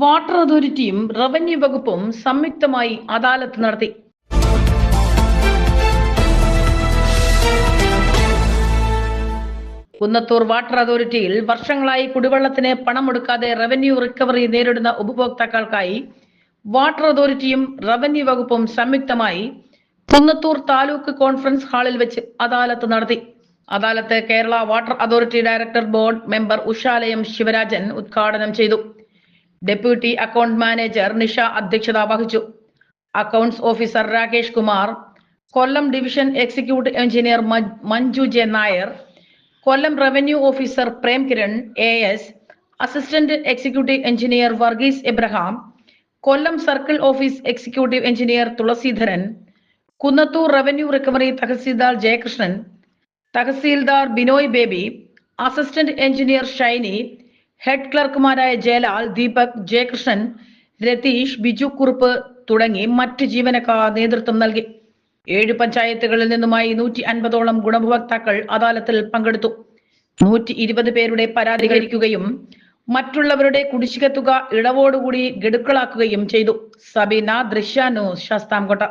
Water അതോറിറ്റിയും revenue വകുപ്പും സംയുക്തമായി അദാലത്ത് നടത്തി. കുന്നത്തൂർ വാട്ടർ അതോറിറ്റിയിൽ വർഷങ്ങളായി കുടിവെള്ളത്തിന് പണം കൊടുക്കാതെ റവന്യൂ റിക്കവറി നേരിടുന്ന ഉപഭോക്താക്കൾക്കായി വാട്ടർ അതോറിറ്റിയും റവന്യൂ വകുപ്പും സംയുക്തമായി കുന്നത്തൂർ താലൂക്ക് കോൺഫറൻസ് ഹാളിൽ വെച്ച് അദാലത്ത് നടത്തി. അദാലത്ത് Kerala water authority director board member Ushalayam Sivarajan ഉദ്ഘാടനം ചെയ്തു. ഡെപ്യൂട്ടി അക്കൗണ്ട് മാനേജർ നിഷ അധ്യക്ഷത വഹിച്ചു. Accounts officer Rakesh Kumar Kollam division executive engineer Manju J Nair Kollam revenue officer Premkiran A S assistant executive engineer Varghese Abraham Kollam circle office executive engineer Thulaseedharan Kunnathur revenue recovery tahsildar Jayakrishnan tahsildar Binoy Baby assistant engineer Shiny head ക്ലർക്കുമാരായ Jayalal Deepak Jayakrishnan Ratheesh Biju Kurup തുടങ്ങി മറ്റ് ജീവനക്കാർ നേതൃത്വം നൽകി. ഏഴ് പഞ്ചായത്തുകളിൽ നിന്നുമായി നൂറ്റി അൻപതോളം ഗുണഭോക്താക്കൾ അദാലത്തിൽ പങ്കെടുത്തു. നൂറ്റി ഇരുപത് പേരുടെ പരാതികരിക്കുകയും മറ്റുള്ളവരുടെ കുടിശ്ശിക തുക ഇളവോടുകൂടി ഗഡുക്കളാക്കുകയും ചെയ്തു. സബീന ദൃശ്യാനു ശാസ്താംകോട്ട.